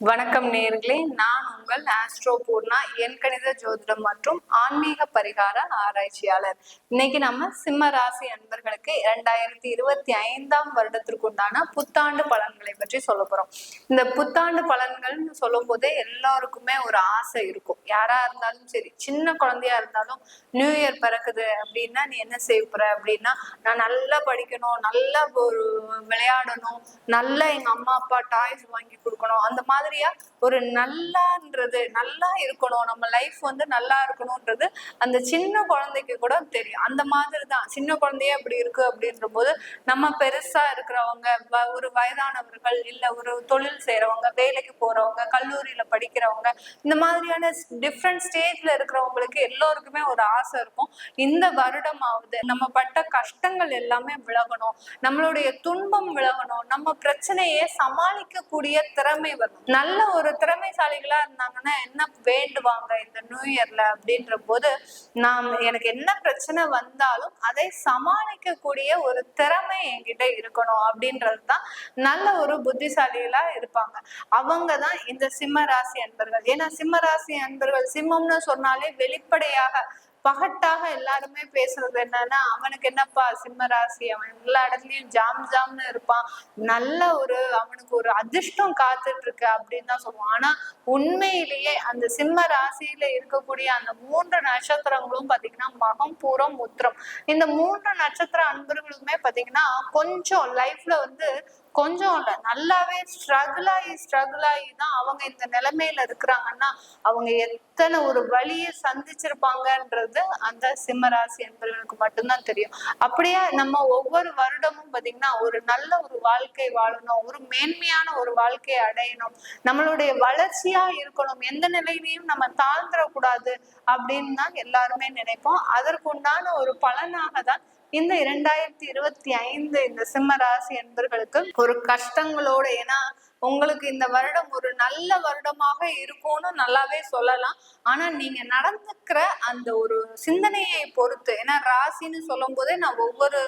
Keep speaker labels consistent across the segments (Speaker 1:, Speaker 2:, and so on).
Speaker 1: வணக்கம் நேர்களே நான் உங்கள் ஆஸ்ட்ரோ பூர்ணா என் கணித ஜோதிடம் மற்றும் ஆன்மீக பரிகார ஆராய்ச்சியாளர். இன்னைக்கு நம்ம சிம்ம ராசி அன்பர்களுக்கு இரண்டாயிரத்தி இருபத்தி ஐந்தாம் வருடத்திற்கு உண்டான புத்தாண்டு பலன்களை பற்றி சொல்ல போறோம். இந்த புத்தாண்டு பலன்கள்னு சொல்லும் போதே எல்லாருக்குமே ஒரு ஆசை இருக்கும். யாரா இருந்தாலும் சரி சின்ன குழந்தையா இருந்தாலும் நியூ இயர் பிறக்குது அப்படின்னா நீ என்ன செய்ய போற அப்படின்னா நான் நல்லா படிக்கணும் நல்லா ஒரு விளையாடணும் நல்லா எங்க அம்மா அப்பா டாய்ஸ் வாங்கி கொடுக்கணும் அந்த மாதிரி மாதிரியா ஒரு நல்லான்றது நல்லா இருக்கணும். நம்ம லைஃப் வந்து நல்லா இருக்கணும்ன்றது அந்த சின்ன குழந்தைக்கு கூட தெரியும். அந்த மாதிரி தான் சின்ன குழந்தையே அப்படி இருக்கு அப்படின்ற போது நம்ம பெருசா இருக்கிறவங்க வ- ஒரு வயதானவர்கள் இல்ல ஒரு தொழில் செய்யறவங்க வேலைக்கு போறவங்க கல்லூரியில படிக்கிறவங்க இந்த மாதிரியான டிஃப்ரெண்ட் ஸ்டேஜ்ல இருக்கிறவங்களுக்கு எல்லோருக்குமே ஒரு ஆசை இருக்கும். இந்த வருடமாவது நம்ம பட்ட கஷ்டங்கள் எல்லாமே விலகணும். நம்மளுடைய துன்பம் விலகணும். நம்ம பிரச்சனையை சமாளிக்கக்கூடிய திறமை வரணும். நல்ல ஒரு திறமைசாலிகளா இருந்தாங்கன்னா என்ன வேண்டுவாங்க இந்த நியூ இயர்ல அப்படின்ற போது நாம் எனக்கு என்ன பிரச்சனை வந்தாலும் அதை சமாளிக்கக்கூடிய ஒரு திறமை என்கிட்ட இருக்கணும் அப்படின்றது தான் நல்ல ஒரு புத்திசாலிகளா இருப்பாங்க. அவங்க தான் இந்த சிம்ம ராசி அன்பர்கள். ஏன்னா சிம்ம ராசி அன்பர்கள் சிம்மம்னு சொன்னாலே வெளிப்படையாக பகட்டாக எல்லாருமே பேசுறது என்னன்னா அவனுக்கு என்னப்பா சிம்ம ராசி? அவன் எல்லா இடத்துலயும் ஜாம் ஜாம்னு இருப்பான். நல்ல ஒரு அவனுக்கு ஒரு அதிர்ஷ்டம் காத்துட்டு இருக்கு அப்படின்னு தான் சொல்லுவான் ஆனா உண்மையிலேயே அந்த சிம்ம ராசியில இருக்கக்கூடிய அந்த மூன்று நட்சத்திரங்களும் பாத்தீங்கன்னா மகம் பூரம் உத்திரம். இந்த மூன்று நட்சத்திர அன்பர்களுமே பாத்தீங்கன்னா கொஞ்சம் லைஃப்ல வந்து கொஞ்சம் இல்ல நல்லாவே ஸ்ட்ரகிள் ஆகி ஸ்ட்ரகிள் ஆகி தான் அவங்க இந்த நிலைமையில இருக்கிறாங்கன்னா அவங்க எத்தனை ஒரு வழியை சந்திச்சிருப்பாங்கன்றது அந்த சிம்மராசி என்பவர்களுக்கு மட்டும்தான் தெரியும். அப்படியே நம்ம ஒவ்வொரு வருடமும் பாத்தீங்கன்னா ஒரு நல்ல ஒரு வாழ்க்கை வாழணும் ஒரு மேன்மையான ஒரு வாழ்க்கையை அடையணும் நம்மளுடைய வளர்ச்சியா இருக்கணும் எந்த நிலையிலையும் நம்ம தாழ்ந்துடக்கூடாது அப்படின்னு தான் எல்லாருமே நினைப்போம். அதற்குண்டான ஒரு பலனாக தான் இந்த இரண்டாயிரத்தி இருபத்தி ஐந்து இந்த சிம்ம ராசி என்பர்களுக்கு ஒரு கஷ்டங்களோட ஏன்னா உங்களுக்கு இந்த வருடம் ஒரு நல்ல வருடமாக இருக்கும்னு நல்லாவே சொல்லலாம். ஆனா நீங்க நடந்துக்கிற அந்த ஒரு சிந்தனையை பொறுத்து ஏன்னா ராசின்னு சொல்லும் போதே நான் ஒவ்வொரு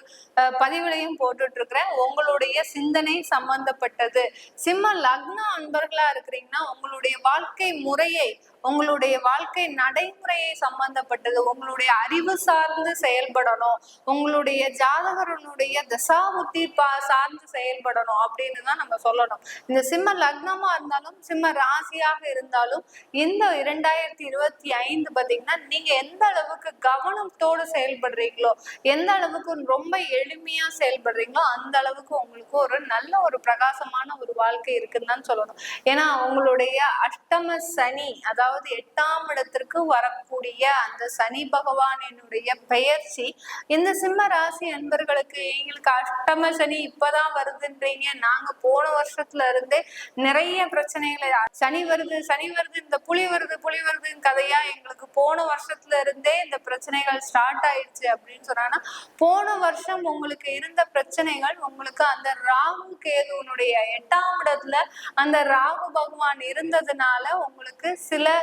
Speaker 1: பதிவுலையும் போட்டுட்டு இருக்கிறேன் உங்களுடைய சிந்தனை சம்பந்தப்பட்டது. சிம்ம லக்ன அன்பர்களா இருக்கிறீங்கன்னா உங்களுடைய வாழ்க்கை முறையை உங்களுடைய வாழ்க்கை நடைமுறையை சம்பந்தப்பட்டது உங்களுடைய அறிவு சார்ந்து செயல்படணும் உங்களுடைய ஜாதகரனுடைய தசாபுத்தி பா சார்ந்து செயல்படணும் அப்படின்னு தான் நம்ம சொல்லணும். இந்த சிம்ம லக்னமா இருந்தாலும் சிம்ம ராசியாக இருந்தாலும் இந்த இரண்டாயிரத்தி இருபத்தி ஐந்து பாத்தீங்கன்னா நீங்க எந்த அளவுக்கு கவனத்தோடு செயல்படுறீங்களோ எந்த அளவுக்கு ரொம்ப எளிமையா செயல்படுறீங்களோ அந்த அளவுக்கு உங்களுக்கு ஒரு நல்ல ஒரு பிரகாசமான ஒரு வாழ்க்கை இருக்குன்னு தான் சொல்லணும். ஏன்னா உங்களுடைய அஷ்டம சனி அதாவது எட்டாம் இடத்திற்கு வரக்கூடிய அந்த சனி பகவானினுடைய பெயர்ச்சி இந்த சிம்ம ராசி அன்பர்களுக்கு எங்களுக்கு அஷ்டம சனி இப்பதான் வருதுன்றீங்க. நாங்க போன வருஷத்துல இருந்தே நிறைய பிரச்சனைகளை சனி வருது சனி வருது இந்த புலி வருது புலி வருதுன்னு கதையா எங்களுக்கு போன வருஷத்துல இருந்தே இந்த பிரச்சனைகள் ஸ்டார்ட் ஆயிடுச்சு அப்படின்னு சொன்னாங்கன்னா போன வருஷம் உங்களுக்கு இருந்த பிரச்சனைகள் உங்களுக்கு அந்த ராகு கேதுனுடைய எட்டாம் இடத்துல அந்த ராகு பகவான் இருந்ததுனால உங்களுக்கு சில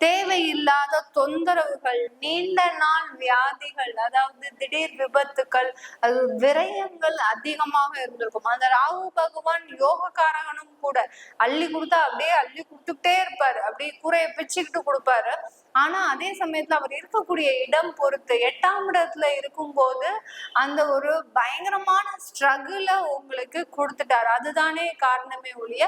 Speaker 1: தேவையில்லாத தொந்தரவுகள் நீண்ட நாள் வியாதிகள் அதாவது திடீர் விபத்துக்கள் அது விரயங்கள் அதிகமாக இருந்திருக்கும். அந்த ராகு பகவான் யோகக்காரகனும் கூட அள்ளி கொடுத்தா அப்படியே அள்ளி கொடுத்துக்கிட்டே இருப்பாரு. அப்படியே கூரையை பிச்சுக்கிட்டு கொடுப்பாரு. ஆனா அதே சமயத்துல அவர் இருக்கக்கூடிய இடம் பொறுத்து எட்டாம் இடத்துல இருக்கும்போது அந்த ஒரு பயங்கரமான ஸ்ட்ரகிள உங்களுக்கு கொடுத்துட்டாரு. அதுதானே காரணமே ஒழிய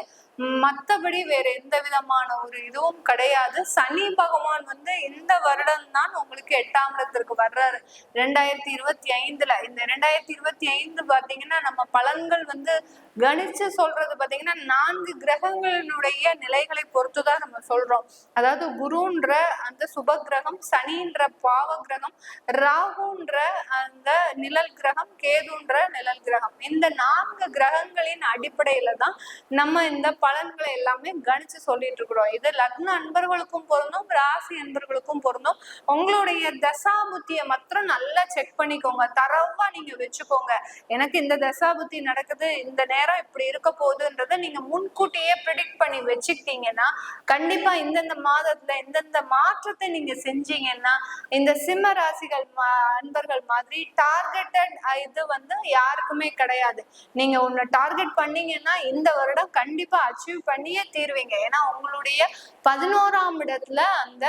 Speaker 1: மத்தபடி வேற எந்த விதமான ஒரு இதுவும் கிடையாது. சனி பகவான் வந்து இந்த வருடம் தான் உங்களுக்கு எட்டாம் இடத்திற்கு வர்றாரு. ரெண்டாயிரத்தி இருபத்தி ஐந்துல இந்த ரெண்டாயிரத்தி இருபத்தி ஐந்து பாத்தீங்கன்னா நம்ம பலன்கள் வந்து கணிச்சு சொல்றது பாத்தீங்கன்னா நான்கு கிரகங்களினுடைய நிலைகளை பொறுத்துதான் நம்ம சொல்றோம். அதாவது குருன்ற அந்த சுப கிரகம் சனின்ற பாவ கிரகம் ராகுன்ற அந்த நிழல் கிரகம் கேதுன்ற நிழல் கிரகம். இந்த நான்கு கிரகங்களின் அடிப்படையில தான் நம்ம இந்த பலன்களை எல்லாமே கணிச்சு சொல்லிட்டு இருக்கிறோம். இது லக்ன அன்பர்களுக்கும் பொருந்தும். ராசி அன்பர்களுக்கும் பொருந்தும் உங்களுடைய தசாபுத்தியை மாத்திரம் நல்லா செக் பண்ணிக்கோங்க. தரவா நீங்க வச்சுக்கோங்க. எனக்கு இந்த தசாபுத்தி நடக்குது இந்த நேரம் இப்படி இருக்க போகுதுன்றதை நீங்க முன்கூட்டியே ப்ரிடிக்ட் பண்ணி வச்சுக்கிட்டீங்கன்னா கண்டிப்பா இந்தந்த மாதத்துல எந்தெந்த மாற்றத்தை நீங்க செஞ்சீங்கன்னா இந்த சிம்ம ராசிகள் மா- அன்பர்கள் மாதிரி டார்கெட்டட் இது வந்து யாருக்குமே கிடையாது. நீங்க ஒண்ணு டார்கெட் பண்ணீங்கன்னா இந்த வருடம் கண்டிப்பா அச்சீவ் பண்ணியே தீருவீங்க. ஏன்னா உங்களுடைய பதினோராம் இடத்துல அந்த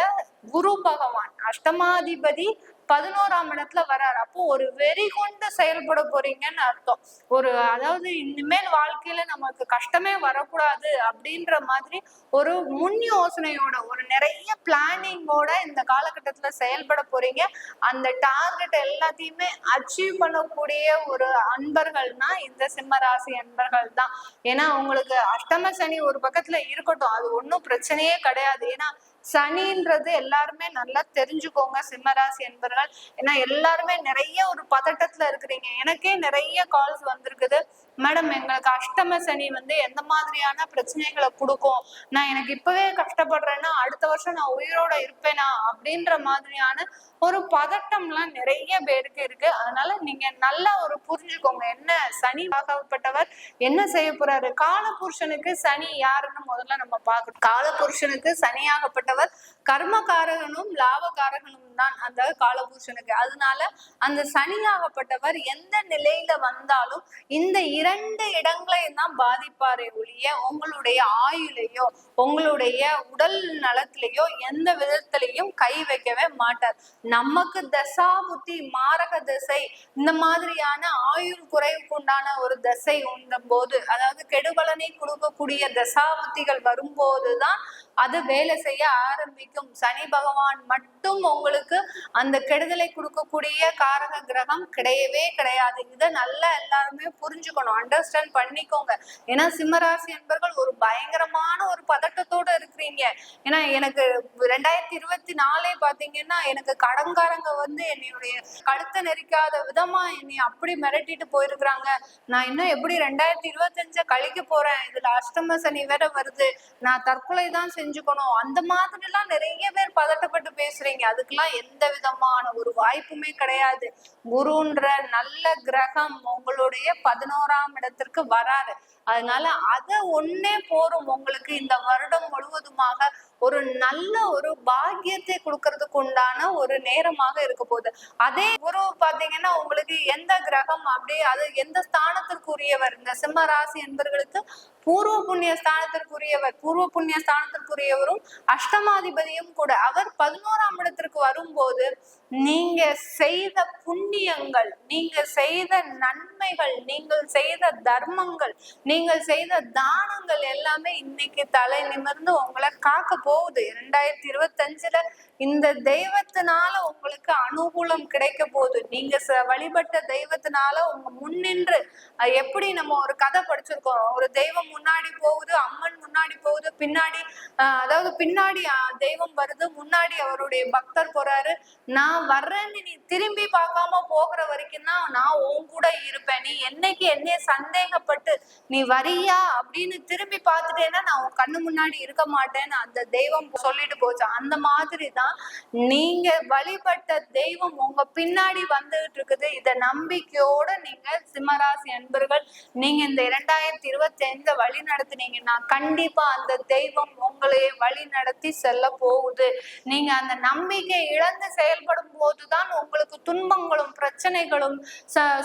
Speaker 1: குரு பகவான் அஷ்டமாதிபதி பதினோராம் இடத்துல வராரு அப்போ ஒரு வெறி கொண்டு செயல்பட போறீங்கன்னு அர்த்தம். ஒரு அதாவது இனிமேல் வாழ்க்கையில நமக்கு கஷ்டமே வரக்கூடாது அப்படின்ற மாதிரி ஒரு முன் யோசனையோட ஒரு நிறைய பிளானிங்கோட இந்த காலகட்டத்துல செயல்பட போறீங்க. அந்த டார்கெட் எல்லாத்தையுமே அச்சீவ் பண்ணக்கூடிய ஒரு அன்பர்கள்னா இந்த சிம்மராசி அன்பர்கள் தான் ஏன்னா உங்களுக்கு அஷ்டம சனி ஒரு பக்கத்துல இருக்கட்டும். அது ஒன்றும் பிரச்சனையே கிடையாது. ஏன்னா சனின்றது எல்லாருமே நல்லா தெரிஞ்சுக்கோங்க. சிம்மராசி என்பர்கள் ஏன்னா எல்லாருமே நிறைய ஒரு பதட்டத்துல இருக்கிறீங்க. எனக்கே நிறைய கால்ஸ் வந்திருக்குது. மேடம் எங்களுக்கு அஷ்டம சனி வந்து எந்த மாதிரியான பிரச்சனைகளை கொடுக்கும்? நான் எனக்கு இப்பவே கஷ்டப்படுறேன்னா அடுத்த வருஷம் நான் உயிரோட இருப்பேனா? அப்படின்ற மாதிரியான ஒரு பதட்டம்லாம் நிறைய பேருக்கு இருக்கு. அதனால நீங்க நல்லா ஒரு புரிஞ்சுக்கோங்க. என்ன சனி ஆகப்பட்டவர் என்ன செய்ய போறாரு? காலபுருஷனுக்கு சனி யாருன்னு முதல்ல நம்ம பார்க்கணும். காலபுருஷனுக்கு சனியாகப்பட்டவர் கர்மகாரகனும் லாபகாரகனும் தான். அந்த காலபுருஷனுக்கு அதனால அந்த சனியாகப்பட்டவர் எந்த நிலையில வந்தாலும் இந்த இரண்டு இடங்களையும் தான் பாதிப்பாரே ஒழிய உங்களுடைய ஆயுளையோ உங்களுடைய உடல் நலத்திலேயோ எந்த விதத்திலையும் கை வைக்கவே மாட்டார். நமக்கு தசா புத்தி மாரக திசை இந்த மாதிரியான ஆயுள் குறைவுக்கு உண்டான ஒரு தசை உண்டும் போது அதாவது கெடுபலனை கொடுக்கக்கூடிய தசா புத்திகள் வரும்போதுதான் அது வேலை செய்ய ஆரம்பிக்கும். சனி பகவான் மட்டும் உங்களுக்கு அந்த கெடுதலை கொடுக்கக்கூடிய காரக கிரகம் கிடையவே கிடையாது. இதை நல்லா எல்லாருமே புரிஞ்சுக்கணும். அண்டர்ஸ்டாண்ட் பண்ணிக்கோங்க. ஏன்னா சிம்மராசி என்பர்கள் ஒரு பயங்கரமான ஒரு பதட்டத்தோட இருக்கிறீங்க. ஏன்னா எனக்கு ரெண்டாயிரத்தி இருபத்தி நாலே பாத்தீங்கன்னா எனக்கு கடன்காரங்க வந்து என்னுடைய கழுத்தை நெரிக்காத விதமா என்னை அப்படி மிரட்டிட்டு போயிருக்கிறாங்க. நான் இன்னும் எப்படி ரெண்டாயிரத்தி இருபத்தஞ்ச கழிக்க போறேன்? இதுல அஷ்டம சனி வேற வருது. நான் தற்கொலை தான் செஞ்சுக்கணும் அந்த மாதிரி எல்லாம் நிறைய பேர் பதட்டப்பட்டு பேசுறீங்க. அதுக்கெல்லாம் எந்த விதமான ஒரு வாய்ப்புமே கிடையாது. குருன்ற நல்ல கிரகம் உங்களுடைய பதினோராம் இடத்திற்கு வராரு. அதனால அத ஒன்னே போரும். உங்களுக்கு இந்த வருடம் முழுவதுமாக ஒரு நல்ல ஒரு பாக்கியத்தை கொடுக்கறதுக்கு உண்டான ஒரு நேரமாக இருக்க போகுது. அதே குரு பாத்தீங்கன்னா உங்களுக்கு எந்த கிரகம் அப்படியே அது எந்த ஸ்தானத்திற்குரியவர்? இந்த சிம்ம ராசி என்பவர்களுக்கு பூர்வ புண்ணிய ஸ்தானத்திற்குரியவர் பூர்வ புண்ணிய ஸ்தானத்திற்குரியவரும் அஷ்டமாதிபதியும் கூட. அவர் பதினோராம் இடத்திற்கு வரும்போது நீங்க செய்த புண்ணியங்கள் நீங்க செய்த நன்மைகள் நீங்கள் செய்த தர்மங்கள் நீங்கள் செய்த தானங்கள் எல்லாமே இன்னைக்கு தலை நிமிர்ந்து உங்களை காக்க போகுது. இரண்டாயிரத்தி இருபத்தஞ்சுல இந்த தெய்வத்தினால உங்களுக்கு அனுகூலம் கிடைக்க போகுது. நீங்க ச- வழிபட்ட தெய்வத்தினால உங்க முன்னின்று எப்படி நம்ம ஒரு கதை படிச்சிருக்கோம். ஒரு தெய்வம் முன்னாடி போகுது அம்மன் முன்னாடி போகுது பின்னாடி அதாவது பின்னாடி தெய்வம் வருது முன்னாடி அவருடைய பக்தர் போறாரு. நான் வர்றேன்னு நீ திரும்பி பார்க்காம போகிற வரைக்கும் தான் நான் உன் கூட இருப்பேன். நீ என்னைக்கு என்னைய சந்தேகப்பட்டு நீ வரியா அப்படின்னு திரும்பி பார்த்துட்டேன்னா நான் உன் கண்ணு முன்னாடி இருக்க மாட்டேன்னு அந்த தெய்வம் சொல்லிட்டு போச்சு. அந்த மாதிரி தான் நீங்க வழிபட்ட தெய்வம் உங்க பின்னாடி வந்துகிட்டு இருக்குது. இத நம்பிக்கையோட நீங்க சிம்மராசி அன்பர்கள் நீங்க இந்த இரண்டாயிரத்தி இருபத்தி ஐந்து வழி நடத்துனீங்கன்னா கண்டிப்பா அந்த தெய்வம் உங்களை வழி நடத்தி செல்ல போகுது. நீங்க அந்த நம்பிக்கை இழந்து செயல்படும் போதுதான் உங்களுக்கு துன்பங்களும் பிரச்சனைகளும் ச-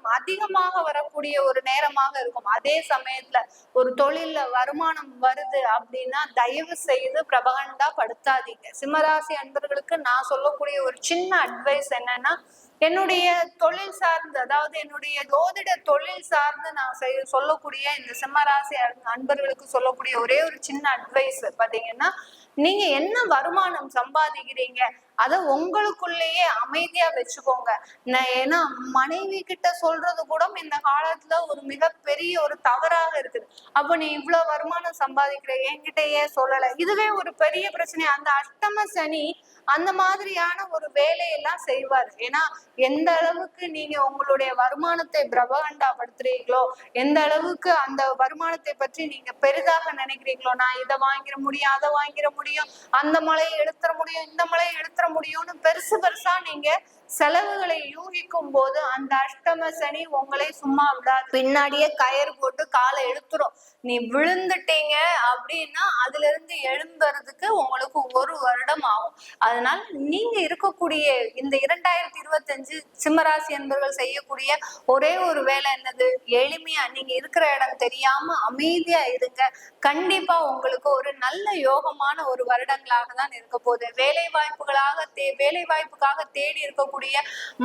Speaker 1: சோதனைகளும் அதிகமாக வரக்கூடிய ஒரு நேரமாக இருக்கும். அதே சமயத்துல ஒரு தொழில்ல வருமானம் வருது அப்படின்னா தயவு செய்து பிரபகண்டா படுத்தாதீங்க. சிம்மராசி அன்பர்களுக்கு நான் சொல்லக்கூடிய ஒரு சின்ன அட்வைஸ் என்னன்னா என்னுடைய தொழில் சார்ந்து அதாவது என்னுடைய ஜோதிட தொழில் சார்ந்து நான் செய்ய சொல்லக்கூடிய இந்த சிம்மராசி அன்- அன்பர்களுக்கு சொல்லக்கூடிய ஒரே ஒரு சின்ன அட்வைஸ் பாத்தீங்கன்னா நீங்க என்ன வருமானம் சம்பாதிக்கிறீங்க அதை உங்களுக்குள்ளேயே அமைதியா வச்சுக்கோங்க. நான் ஏன்னா மனைவி கிட்ட சொல்றது கூட இந்த காலத்துல ஒரு மிகப்பெரிய ஒரு தவறாக இருக்குது. அப்ப நீ இவ்வளவு வருமானம் சம்பாதிக்கிற என்கிட்டயே ஏன் சொல்லல. இதுவே ஒரு பெரிய பிரச்சனை. அந்த அஷ்டம சனி அந்த மாதிரியான ஒரு வேலையெல்லாம் செய்வார். ஏன்னா எந்த அளவுக்கு நீங்க உங்களுடைய வருமானத்தை பிரபகண்டாப்படுத்துறீங்களோ எந்த அளவுக்கு அந்த வருமானத்தை பற்றி நீங்க பெரிதாக நினைக்கிறீங்களோ நான் இதை வாங்கிட முடியும் அதை வாங்கிட முடியும் அந்த மலையை எழுத்துற முடியும் இந்த மலையை எழுத்துற முடியும்னு பெருசு பெருசா நீங்க செலவுகளை யூகிக்கும் போது அந்த அஷ்டம சனி உங்களை சும்மா விடாது. பின்னாடியே கயிறு போட்டு காலை எழுத்துரும் நீ விழுந்துட்டீங்க அப்படின்னா அதுல இருந்து எழும்புறதுக்கு உங்களுக்கு ஒரு வருடம் ஆகும். அதனால நீங்க இருக்கக்கூடிய இந்த இரண்டாயிரத்தி இருபத்தஞ்சு சிம்மராசி என்பவர்கள் செய்யக்கூடிய ஒரே ஒரு வேலை என்னது? எளிமையா நீங்க இருக்கிற இடம் தெரியாம அமைதியா இருங்க. கண்டிப்பா உங்களுக்கு ஒரு நல்ல யோகமான ஒரு வருடங்களாக தான் இருக்க போகுது. வேலை வாய்ப்புகளாக தே வேலை வாய்ப்புக்காக தேடி இருக்கக்கூடிய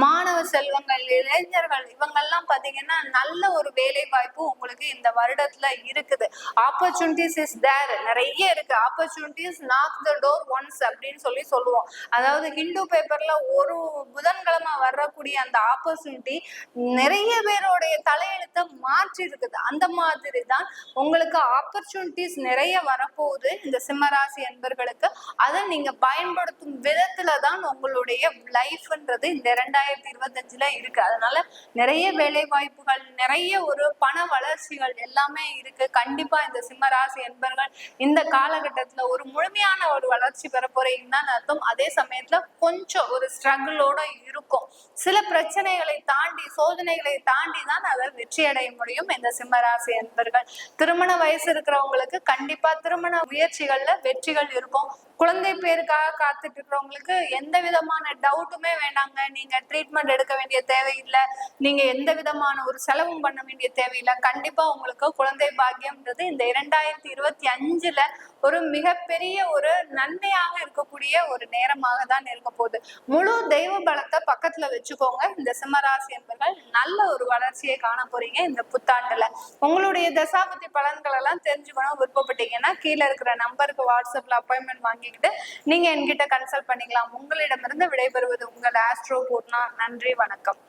Speaker 1: மாணவ செல்வங்கள் இளைஞர்கள் இவங்கெல்லாம் பாத்தீங்கன்னா நல்ல ஒரு வேலை வாய்ப்பு உங்களுக்கு இந்த வருடத்துல இருக்குது. ஆப்பர்ச்சுனிட்டிஸ் இஸ் தேர் நிறைய இருக்கு. Opportunities knock the door once அப்படின்னு சொல்லி சொல்லுவோம். அதாவது ஹிந்து பேப்பர்ல ஒரு புதன்கிழமை வரக்கூடிய அந்த ஆப்பர்ச்சுனிட்டி நிறைய பேருடைய தலையெழுத்தை மாற்றி இருக்குது. அந்த மாதிரி தான் உங்களுக்கு ஆப்பர்ச்சுனிட்டிஸ் நிறைய வரப்போகுது. இந்த சிம்மராசி என்பர்களுக்கு அதை நீங்க பயன்படுத்தும் விதத்துல தான் உங்களுடைய லைஃப்ன்றது இந்த ரெண்டாயிரத்தி இருபத்தஞ்சுல இருக்கு. அதனால நிறைய வேலை வாய்ப்புகள் நிறைய ஒரு பண வளர்ச்சிகள் எல்லாமே இருக்கு. கண்டிப்பா இந்த சிம்மராசி என்பர்கள் இந்த காலகட்டத்துல ஒரு முழுமையான ஒரு வளர்ச்சி பெற போறீங்கன்னா அர்த்தம். அதே சமயத்துல கொஞ்சம் ஒரு ஸ்ட்ரகிளோட இருக்கும். சில பிரச்சனைகளை தாண்டி சோதனைகளை தாண்டி தான் அதை வெற்றி அடைய முடியும் இந்த சிம்மராசி என்பர்கள். திருமண வயசு இருக்கிறவங்களுக்கு கண்டிப்பா திருமண முயற்சிகள்ல வெற்றிகள் இருக்கும். குழந்தை பேருக்காக காத்துட்டு இருக்கிறவங்களுக்கு எந்த விதமான டவுட்டுமே வேண்டாங்க. நீங்க ட்ரீட்மெண்ட் எடுக்க வேண்டிய தேவையில்லை. நீங்க எந்த விதமான ஒரு செலவும் பண்ண வேண்டிய தேவையில்லை. கண்டிப்பா உங்களுக்கு குழந்தை பாக்கியம்ன்றது இந்த இரண்டாயிரத்தி இருபத்தி அஞ்சுல ஒரு மிகப்பெரிய ஒரு நன்மையாக இருக்கக்கூடிய ஒரு நேரமாக தான் இருக்க போகுது. முழு தெய்வ பலத்தை பக்கத்துல வச்சுக்கோங்க. இந்த சிம்மராசி என்பர்கள் நல்ல ஒரு வளர்ச்சியை காண போறீங்க இந்த புத்தாண்டுல. உங்களுடைய தசாபதி பலன்கள் எல்லாம் தெரிஞ்சுக்கணும் விருப்பப்பட்டீங்கன்னா கீழே இருக்கிற நம்பருக்கு வாட்ஸ்அப்ல அப்பாயின்மெண்ட் வாங்கிக்கிட்டு நீங்க என்கிட்ட கன்சல்ட் பண்ணிக்கலாம். உங்களிடமிருந்து விடைபெறுவது உங்கள் ஆஸ்ட்ரோ பூர்ணா நன்றி வணக்கம்.